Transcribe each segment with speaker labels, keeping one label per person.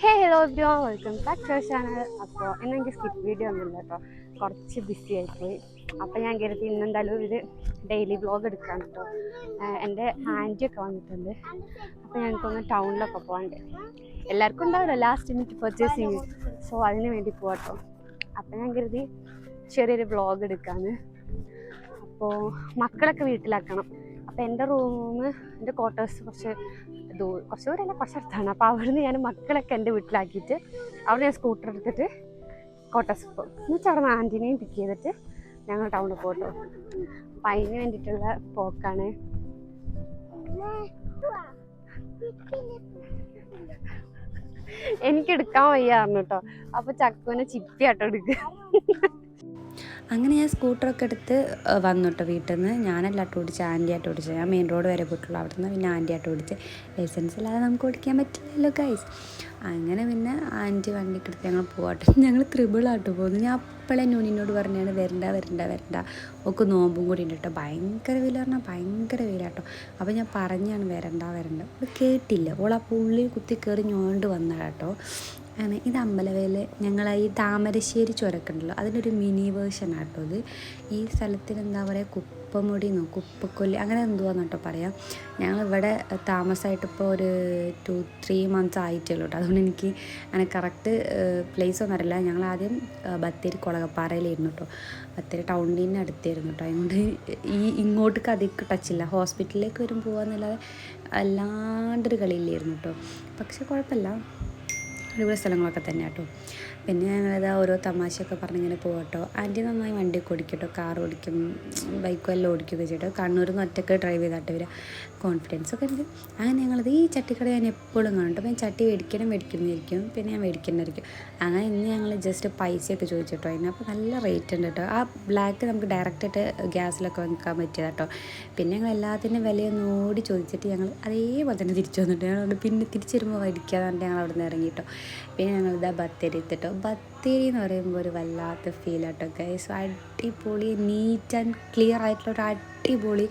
Speaker 1: Hey hello bro welcome back to channel അപ്പോൾ ഇന്ന് എനിക്ക് സ്കിപ്പ് വീഡിയോ ഒന്നുമില്ല കേട്ടോ കുറച്ച് ബിസി ആയിപ്പോയി അപ്പോൾ ഞാൻ കരുതി ഇന്നെന്തായാലും ഒരു ഡെയിലി വ്ളോഗ് എടുക്കാൻ കേട്ടോ എന്റെ ആന്റിയൊക്കെ വന്നിട്ടുണ്ട്. അപ്പോൾ ഞങ്ങൾക്കൊന്ന് ടൗണിലൊക്കെ പോകാണ്ട് എല്ലാവർക്കും ഉണ്ടാവില്ല? ലാസ്റ്റ് മിനിറ്റ് പർച്ചേസിങ് സോ അതിന് വേണ്ടി പോകട്ടോ അപ്പോൾ ഞാൻ കരുതി ചെറിയൊരു വ്ളോഗ് എടുക്കാമെന്ന് അപ്പോൾ മക്കളൊക്കെ വീട്ടിലാക്കണം. അപ്പോൾ എന്റെ റൂം എന്റെ ക്വാർട്ടേഴ്സ് കുറച്ച് ദൂ കുറച്ച് ദൂരമല്ല കുറച്ച് അടുത്താണ്. അപ്പോൾ അവിടുന്ന് ഞാൻ മക്കളൊക്കെ എന്റെ വീട്ടിലാക്കിയിട്ട് അവിടെ ഞാൻ സ്കൂട്ടർ എടുത്തിട്ട് ക്വാർട്ടേഴ്സ് പോകും. എന്നിട്ട് അവിടെ നിന്ന് ആന്റിനെയും പിക്ക് ചെയ്തിട്ട് ഞങ്ങൾ ടൗണിൽ പോട്ടോ. അപ്പം അതിന് വേണ്ടിയിട്ടുള്ള പോക്കാണ്. എനിക്ക് എടുക്കാൻ വയ്യായിരുന്നു കേട്ടോ അപ്പോൾ ചക്കുവിനെ ചിപ്പിയാട്ടോ എടുക്കുക
Speaker 2: അങ്ങനെ ഞാൻ സ്കൂട്ടറൊക്കെ എടുത്ത് വന്നു കേട്ടോ വീട്ടിൽ നിന്ന് ഞാനല്ല ആട്ടോ ഓടിച്ച് ആന്റി ആട്ടോ ഓടിച്ചത് ഞാൻ മെയിൻ റോഡ് വരെ പോയിട്ടുള്ളൂ. അവിടെ നിന്ന് പിന്നെ ആന്റി ആട്ടോ ഓടിച്ച്. ലൈസൻസ് ഇല്ലാതെ നമുക്ക് ഓടിക്കാൻ പറ്റില്ലല്ലോ ഗൈസ് അങ്ങനെ പിന്നെ ആന്റി വണ്ടിക്ക് എടുത്ത് ഞങ്ങൾ പോകട്ടെ ഞങ്ങൾ ത്രിബിളാട്ടോ പോകുന്നു ഞാൻ അപ്പോഴേ നൂനിനോട് പറഞ്ഞാണ് വരണ്ട വരണ്ട വരണ്ട. ഒക്കെ നോമ്പും കൂടി ഉണ്ട് കേട്ടോ ഭയങ്കര വില പറഞ്ഞാൽ ഭയങ്കര വില കേട്ടോ അപ്പോൾ ഞാൻ പറഞ്ഞാണ് വരണ്ട വരണ്ട. കേട്ടില്ല. ഓൾ ആ പുള്ളിൽ കുത്തി കയറി ഞോണ്ട് വന്നതാട്ടോ. ആണ്. ഇത് അമ്പലവേല ഞങ്ങൾ ഈ താമരശ്ശേരി ചുരക്കുണ്ടല്ലോ. അതിനൊരു മിനി വേർഷൻ ആട്ടോ ഇത്. ഈ സ്ഥലത്തിൽ എന്താ പറയുക കുപ്പമുടി എന്നോ കുപ്പക്കൊല്ലി അങ്ങനെ എന്തുവാന്ന് കേട്ടോ പറയാം ഞങ്ങൾ ഇവിടെ താമസമായിട്ടിപ്പോൾ ഒരു ടു ത്രീ മന്ത്സ് ആയിട്ടേ ഉള്ളൂ കേട്ടോ അതുകൊണ്ട് എനിക്ക് അങ്ങനെ കറക്റ്റ് പ്ലേസ് ഒന്നും അറിയില്ല. ഞങ്ങൾ ആദ്യം ബത്തേരി കുളകപ്പാറയിലായിരുന്നു കേട്ടോ ബത്തേരി ടൗണിന് അടുത്തായിരുന്നു കേട്ടോ അതുകൊണ്ട് ഈ ഇങ്ങോട്ടേക്ക് അധികം ടച്ചില്ല ഹോസ്പിറ്റലിലേക്ക് വരും പോകാന്നല്ലാതെ അല്ലാണ്ടൊരു കളിയില്ലായിരുന്നു കേട്ടോ പക്ഷെ കുഴപ്പമില്ല. അടിപൊളി സ്ഥലങ്ങളൊക്കെ തന്നെ കേട്ടോ പിന്നെ ഞങ്ങളിത് ഓരോ തമാശയൊക്കെ പറഞ്ഞിങ്ങനെ പോകട്ടോ. ആന്റി നന്നായി വണ്ടി ഓടിക്കട്ടോ കാർ ഓടിക്കും ബൈക്കും എല്ലാം ഓടിക്കുകയൊക്കെ ചെയ്യട്ടോ. കണ്ണൂരിൽ നിന്ന് ഒറ്റയ്ക്ക് ഡ്രൈവ് ചെയ്താട്ട് വരിക. കോൺഫിഡൻസ് ഒക്കെ ഉണ്ട്. അങ്ങനെ ഞങ്ങളിത് ഈ ചട്ടിക്കട ഞാൻ എപ്പോഴും കാണും കേട്ടോ. അപ്പോൾ ഞാൻ ചട്ടി മേടിക്കണം മേടിക്കുന്നതായിരിക്കും. പിന്നെ ഞാൻ മേടിക്കുന്നതായിരിക്കും. അങ്ങനെ ഇന്ന് ഞങ്ങൾ ജസ്റ്റ് പൈസയൊക്കെ ചോദിച്ചിട്ടോ അതിന്. അപ്പോൾ നല്ല റേറ്റ് ഉണ്ട് കേട്ടോ. ആ ബ്ലാക്ക് നമുക്ക് ഡയറക്റ്റായിട്ട് ഗ്യാസിലൊക്കെ വെക്കാൻ പറ്റിയത് കേട്ടോ. പിന്നെ ഞങ്ങൾ എല്ലാത്തിന്റെ വിലയൊന്നും ഓടി ചോദിച്ചിട്ട് ഞങ്ങൾ അതേപോലെ തന്നെ തിരിച്ചു വന്നിട്ട് ഞങ്ങൾ പിന്നെ തിരിച്ചു വരുമ്പോൾ മേടിക്കാതെ ഞങ്ങൾ അവിടെ നിന്ന് ഇറങ്ങി കേട്ടോ. പിന്നെ ഞങ്ങളിതാ ബത്തേരി എത്തിട്ടോ. ബത്തേരി എന്ന് പറയുമ്പോൾ ഒരു വല്ലാത്ത ഫീൽ ആട്ടോ ഗൈസ് അടിപൊളി നീറ്റ് ആൻഡ് ക്ലിയർ ആയിട്ടുള്ള ഒരു അടിപൊളി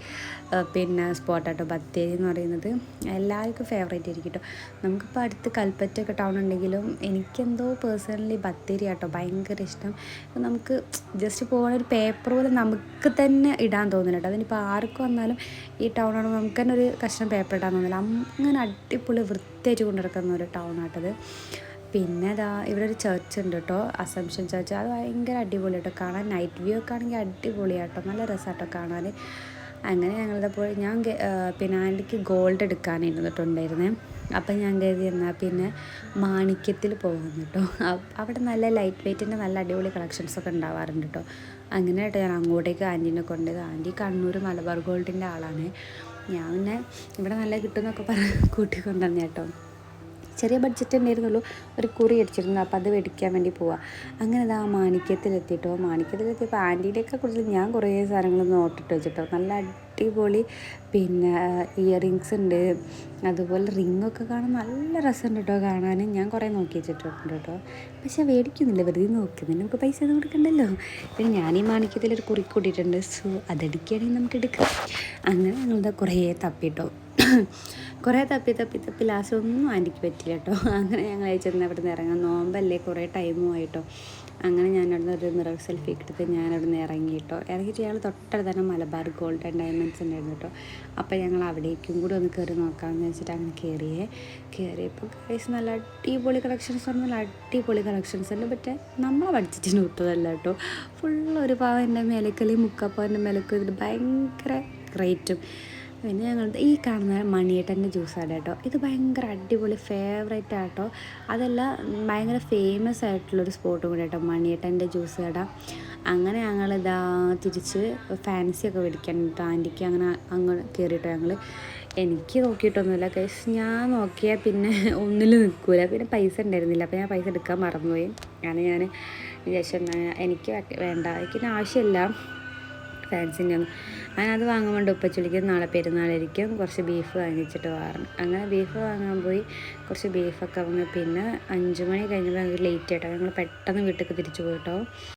Speaker 2: പിന്നെ സ്പോട്ടാട്ടോ ബത്തേരി എന്ന് പറയുന്നത്. എല്ലാവർക്കും ഫേവറേറ്റ് ആയിരിക്കും കേട്ടോ നമുക്കിപ്പോൾ അടുത്ത് കൽപ്പറ്റൊക്കെ ടൗൺ ഉണ്ടെങ്കിലും എനിക്കെന്തോ പേഴ്സണലി ബത്തേരി ആട്ടോ ഭയങ്കര ഇഷ്ടം. നമുക്ക് ജസ്റ്റ് പോകുന്ന ഒരു പേപ്പർ പോലെ നമുക്ക് തന്നെ ഇടാൻ തോന്നുന്നു കേട്ടോ അതിനിപ്പോൾ ആർക്ക് വന്നാലും ഈ ആണെങ്കിൽ നമുക്ക് തന്നെ ഒരു കഷ്ണം പേപ്പർ ഇടാൻ തോന്നില്ല അങ്ങനെ അടിപൊളി വൃത്തിയായിട്ട് കൊണ്ടിരിക്കുന്ന ഒരു ടൗൺ ആട്ടത്. പിന്നെ അതാ ഇവിടെ ഒരു ചർച്ച് ഉണ്ട് കേട്ടോ അസംഷൻ ചർച്ച് അത് ഭയങ്കര അടിപൊളി കേട്ടോ കാണാൻ നൈറ്റ് വ്യൂ ഒക്കെ ആണെങ്കിൽ അടിപൊളിയാട്ടോ. നല്ല രസമാട്ടോ കാണാൻ. അങ്ങനെ ഞങ്ങളുടെ പോയി. ഞാൻ പിന്നെ ഗോൾഡ് എടുക്കാനായിരുന്നു കേട്ടോ ഉണ്ടായിരുന്നേ. അപ്പം ഞാൻ കരുതി എന്നാൽ പിന്നെ മാണിക്യത്തിൽ പോകുന്നു കേട്ടോ അവിടെ നല്ല ലൈറ്റ് വെയ്റ്റിന്റെ നല്ല അടിപൊളി കളക്ഷൻസ് ഒക്കെ ഉണ്ടാവാറുണ്ട് കേട്ടോ അങ്ങനെ കേട്ടോ ഞാൻ അങ്ങോട്ടേക്ക് ആന്റീനെ കൊണ്ടുപോയത് ആന്റി കണ്ണൂർ മലബാർ ഗോൾഡിന്റെ ആളാണ്. ഞാൻ പിന്നെ ഇവിടെ നല്ല കിട്ടുമെന്നൊക്കെ പറഞ്ഞ് കൂട്ടിക്കൊണ്ടുവന്നു കേട്ടോ ചെറിയ ബഡ്ജറ്റ് ഉണ്ടായിരുന്നുള്ളൂ ഒരു കുറി അടിച്ചിരുന്നു അപ്പോൾ അത് മേടിക്കാൻ വേണ്ടി പോവാം. അങ്ങനെ ആ മാണിക്യത്തിലെത്തിയിട്ടോ മാണിക്യത്തിലെത്തിയപ്പോൾ ആന്റീനെയൊക്കെ കുറിച്ച് ഞാൻ കുറേ സാധനങ്ങൾ നോട്ടിട്ട് വെച്ചിട്ടോ. നല്ല അടിപൊളി പിന്നെ ഇയറിങ്സ് ഉണ്ട്. അതുപോലെ റിങ്ങൊക്കെ കാണാൻ നല്ല രസമുണ്ട് കേട്ടോ കാണാൻ. ഞാൻ കുറേ നോക്കി വെച്ചിട്ടുണ്ട് കേട്ടോ. പക്ഷെ മേടിക്കുന്നില്ല. വെറുതെ നോക്കുന്നില്ല. നമുക്ക് പൈസ ഒന്നും കൊടുക്കണ്ടല്ലോ. പിന്നെ ഞാൻ ഈ മാണിക്യത്തിൽ ഒരു കുറി കൂട്ടിയിട്ടുണ്ട്. സോ അതടിക്കുകയാണെങ്കിൽ നമുക്ക് എടുക്കാം. അങ്ങനെ ഞങ്ങളിതാ കുറേ തപ്പിട്ടോ. കുറേ തപ്പി തപ്പി തപ്പി ലാസ്റ്റ് ഒന്നും ആന്റിക്ക് പറ്റില്ല കേട്ടോ. അങ്ങനെ ഞങ്ങൾ അയച്ചിരുന്ന അവിടെ നിന്ന് ഇറങ്ങാം നോമ്പല്ലേ കുറേ ടൈമും ആയിട്ടോ. അങ്ങനെ ഞാൻ അവിടെ നിന്ന് ഒരു മിറർ സെൽഫി എടുത്ത് ഞാൻ അവിടെ നിന്ന് ഇറങ്ങി കേട്ടോ. ഇറങ്ങിയിട്ട് ഞങ്ങൾ തൊട്ടടുത്ത് തന്നെ മലബാർ ഗോൾഡ് ആൻഡ് ഡയമണ്ട്സ് ഉണ്ടായിരുന്നു കേട്ടോ. അപ്പോൾ ഞങ്ങൾ അവിടേക്കും കൂടി ഒന്ന് കയറി നോക്കാമെന്ന് വെച്ചിട്ട് അങ്ങനെ കയറിയേ കയറിയപ്പോൾ ഗൈസ് നല്ല അടിപൊളി കളക്ഷൻസ് പറഞ്ഞാൽ അടിപൊളി കളക്ഷൻസ് അല്ല? പക്ഷേ നമ്മളെ പഠിച്ചിട്ട് കിട്ടുന്നതല്ല കേട്ടോ. ഫുൾ ഒരു പാവന്റെ മേലക്കലി മുക്കപ്പാവന്റെ മേലക്ക് ഭയങ്കര റേറ്റും പിന്നെ ഞങ്ങളുടെ ഈ കാണുന്ന മണിയേട്ടന്റെ ജ്യൂസാണ് കേട്ടോ. ഇത് ഭയങ്കര അടിപൊളി ഫേവറേറ്റ് ആട്ടോ. അതല്ല ഭയങ്കര ഫേമസ് ആയിട്ടുള്ളൊരു സ്പോട്ടും കൂടെ കേട്ടോ മണിയേട്ടന്റെ ജ്യൂസ് കട. അങ്ങനെ ഞങ്ങൾ ഇതാ തിരിച്ച് ഫാൻസിയൊക്കെ മേടിക്കാൻ കേട്ടോ ആന്റിക്ക് അങ്ങനെ അങ്ങ് കയറിയിട്ടോ ഞങ്ങൾ എനിക്ക് നോക്കിയിട്ടൊന്നുമില്ല കേസ് ഞാൻ നോക്കിയാൽ പിന്നെ ഒന്നിലും നിൽക്കില്ല പിന്നെ പൈസ ഉണ്ടായിരുന്നില്ല. അപ്പോൾ ഞാൻ പൈസ എടുക്കാൻ മറന്നുപോയി. അങ്ങനെ ഞാൻ എന്നാ എനിക്ക് വേണ്ട. എനിക്ക് ആവശ്യമില്ല. ഫാൻസിന്റെ അത് വാങ്ങുമ്പോൾ ഉപ്പച്ചുളിക്ക് നാളെ പെരുന്നാളായിരിക്കും. കുറച്ച് ബീഫ് വാങ്ങിച്ചിട്ട് വാറണം അങ്ങനെ ബീഫ് വാങ്ങാൻ പോയി. കുറച്ച് ബീഫൊക്കെ വാങ്ങി. പിന്നെ അഞ്ച് മണി കഴിഞ്ഞപ്പോൾ ഞങ്ങൾക്ക് ലേറ്റ് ആയിട്ടോ. ഞങ്ങൾ പെട്ടെന്ന് വീട്ടിലേക്ക് തിരിച്ചു പോയിട്ടോ.